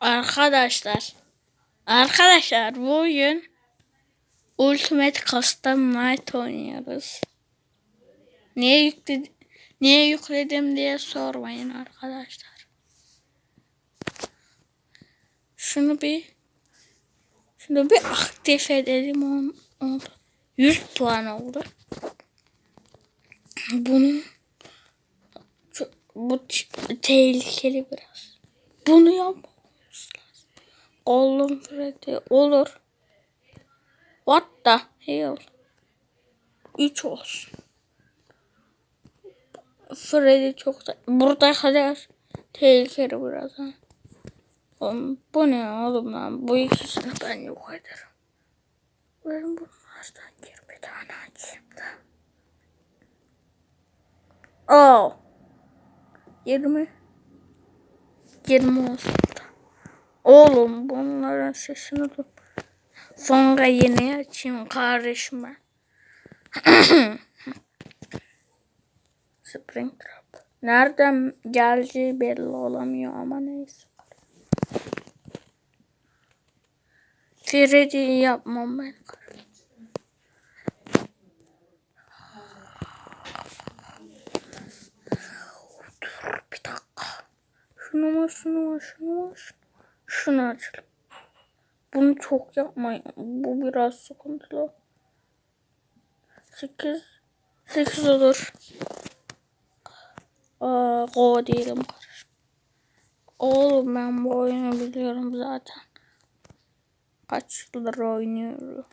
Arkadaşlar. Arkadaşlar bugün Ultimate Custom Night oynuyoruz. Niye yükledim, niye yükledim diye sormayın arkadaşlar. Şunu bir şunu bir aktif edelim oldu. 100 puan oldu. Bunu çok, bu tehlikeli biraz. Bunu lazım. Oğlum Freddy olur. What the hell? 3 olsun. Freddy çok da burada kadar tehlikeli biraz. Oğlum, bu ne oğlum lan? Bu ikisini ben yok ederim. Ben bunlardan gir bir tane açayım da. Oh. 20 20 olsun. Oğlum bunların sesini dur. Sonra yeni açayım ben. Springtrap. Nereden geldiği belli olamıyor ama neyse. Freddy yapmam ben. Dur bir dakika. Şunu mu şunu mu şunu mu şunu açalım. Bunu çok yapmayın. Bu biraz sıkıntılı. 8 8 olur. Aa, go kardeşim. Oğlum ben bu oyunu biliyorum zaten. Kaç yıldır oynuyorum.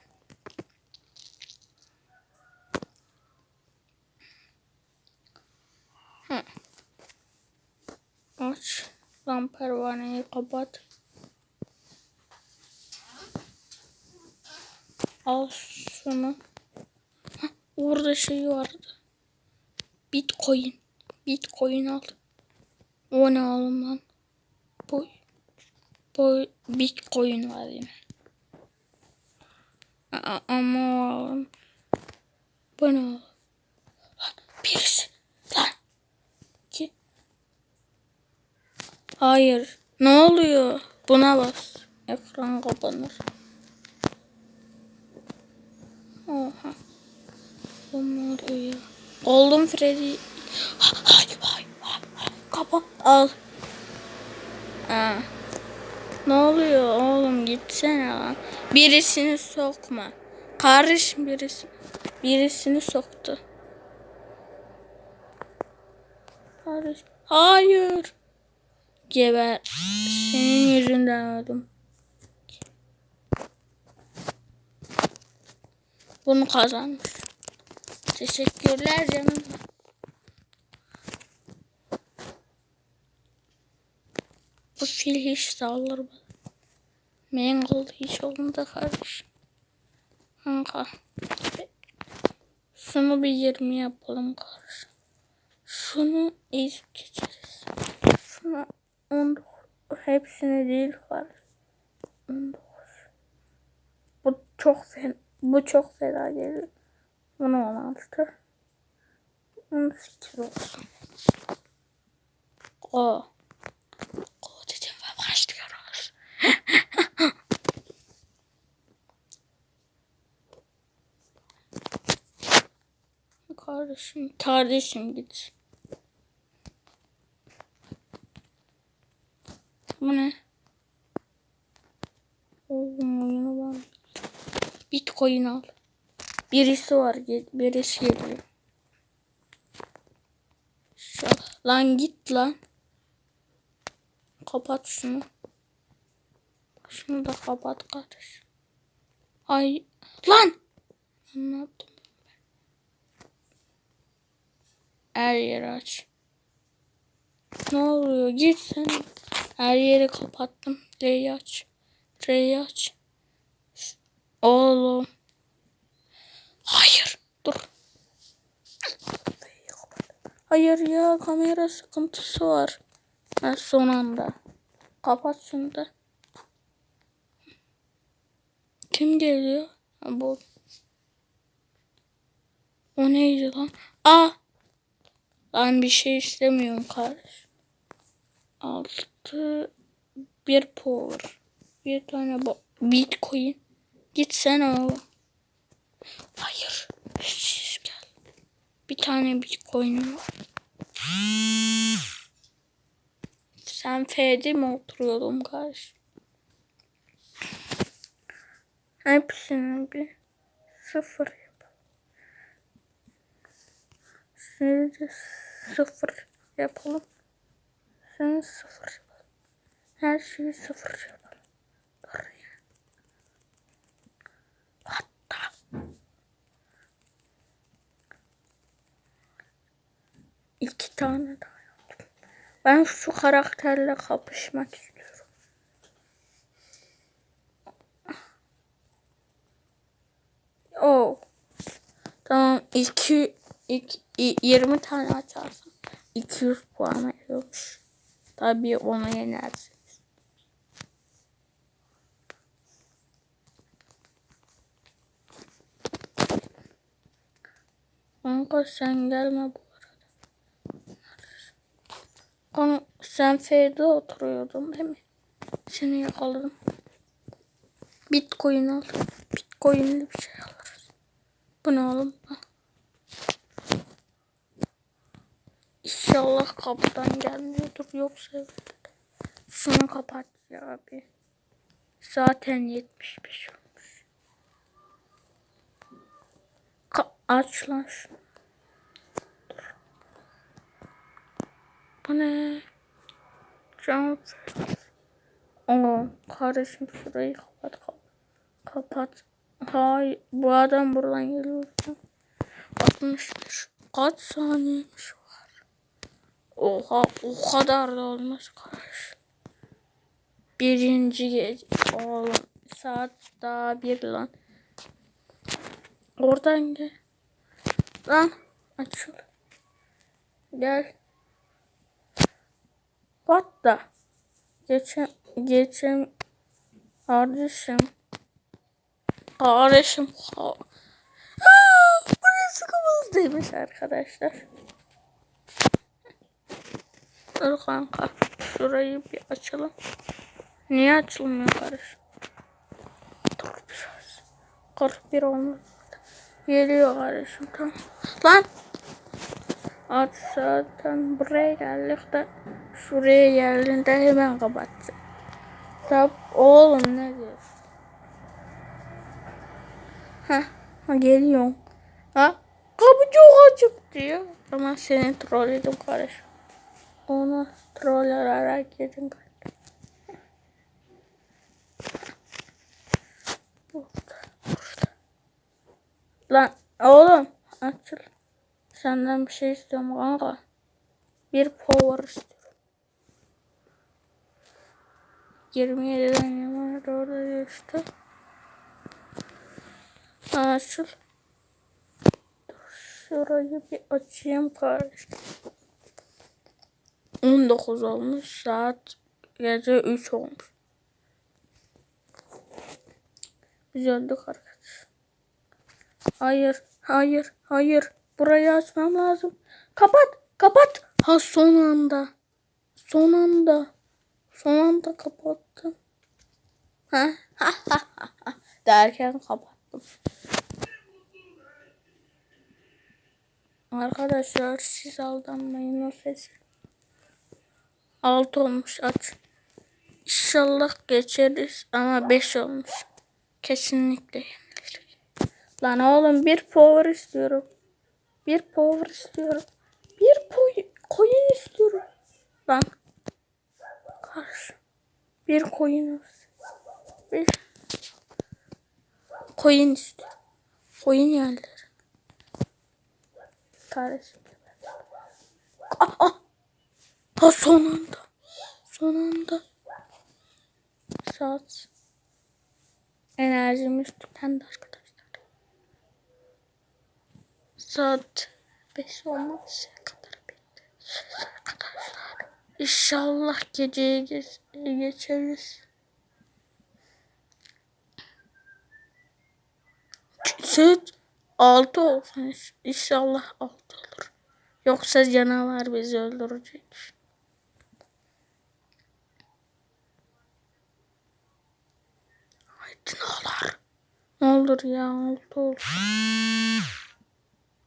Hı. Aç. Lan pervaneyi kapat. Al şunu. Hah, orada şey vardı. Bitcoin. Bitcoin al. O ne oğlum lan? Bu, bu Bitcoin var yine. Ama oğlum. Bu ne birisi. Lan. Ki. Hayır. Ne oluyor? Buna bas. Ekran kapanır. Oha. Oluyor ya? Golden Freddy. Ha, Hayır, hayır, hayır, hayır. Kapat. Al. Ha. Ne oluyor oğlum gitsene lan. Birisini sokma. Kardeşim birisi. Birisini soktu. Kardeş. Hayır. Geber. Senin yüzünden öldüm. Bunu kazanmış. Teşekkürler canım. Bu fil hiç saldırmadı. Mangle hiç olmadı kardeşim. Kanka. Şunu bir 20 yapalım kardeşim. Şunu iz geçeriz. Şunu 19. Hepsini değil kardeşim. 19. Bu çok fena. Bu çok fena gelir. Bunu 16. 18 olsun. O. O dedim ve başlıyoruz. kardeşim, kardeşim git. Bu ne? Oğlum oyunu ben. Bitcoin al. Birisi var, birisi geliyor. Şu, lan git lan. Kapat şunu. Şunu da kapat kardeş. Ay lan. Ne yaptım? Her yeri aç. Ne oluyor? Git sen. Her yeri kapattım. R'yi aç. R'yi aç. Oğlum. Hayır. Dur. Hayır ya kamera sıkıntısı var. Ha, son anda. Kapat şunu da. Kim geliyor? Ha, bu. O neydi lan? Aa! Ben bir şey istemiyorum kardeş. Altı Bir power. Bir tane bitcoin. Gitsene oğlum. Hayır. Siz gel. Bir tane bitcoin'im var. Sen F'de mi oturuyordun karşı? Hepsini bir sıfır yapalım. Seni de sıfır yapalım. Seni sıfır yapalım. Her şeyi sıfır yapalım. İki tane daha yaptım. Ben şu karakterle kapışmak istiyorum. Oh. Tamam. 2 2 20 tane açarsam 200 puan veriyormuş. Tabii onu yenersiniz. Kanka sen gelme bu arada. Kanka sen F'de oturuyordun değil mi? Seni yakaladım. Bitcoin al. Bitcoin'li bir şey alırız. Bu ne oğlum? Al. İnşallah kapıdan gelmiyordur yoksa şunu kapat ya abi. Zaten 75 olmuş. Ka aç lan şunu. Bu ne? Cam Oo, kardeşim şurayı kapat kapat. Kapat. Bu adam buradan geliyor. 65. Kaç saniyemiş var? Oha o kadar da olmaz kardeş. Birinci gece. Oğlum saat daha bir lan. Oradan gel. Lan açıl. Gel. What the? Geçen, geçen kardeşim. Kardeşim. Aa, burası kıvıldıymış arkadaşlar. Dur kanka. Şurayı bir açalım. Niye açılmıyor kardeşim? Dur biraz. 41 olmuş. Geliyor kardeşim tamam. Lan. At zaten buraya geldik de şuraya geldiğinde hemen kapatacağım. Tab oğlum ne diyorsun? Ha, geliyorum. Ha kapı çok açık diyor. Ama seni trolledim kardeşim. Onu troll olarak yedin kardeşim. Burada, burada. Lan oğlum açıl. Senden bir şey istiyorum kanka. Bir power istiyorum. 27'den yana doğru geçti. Açıl. Şurayı bir açayım kardeşim. 19 olmuş. Saat gece 3 olmuş. Biz öldük arkadaş. Hayır, hayır, hayır. Burayı açmam lazım. Kapat, kapat. Ha son anda. Son anda. Son anda kapattım. Ha, ha, ha, ha. Derken kapattım. Arkadaşlar siz aldanmayın o sesi. 6 olmuş aç. İnşallah geçeriz ama 5 olmuş. Kesinlikle. Lan oğlum bir power istiyorum. Bir power istiyorum. Bir poy coin istiyorum. Lan. Karşı. Bir olsun. Bir coin istiyorum. Coin yerleri. Kardeşim. Ah, ah. Ha son anda. Son anda. Saat. Enerjimiz tükendi arkadaşlar. Saat 5 olmaz kadar bitti. İnşallah geceyi geç geçeriz. Saat 6 olsun. İnşallah 6 olur. Yoksa canavar bizi öldürecek. Haydi ne olur. Ne olur ya oldu olur.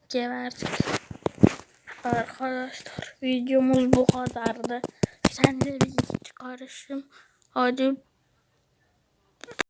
Geberdik. Arkadaşlar videomuz bu kadardı. Sen de bir git karışım. Hadi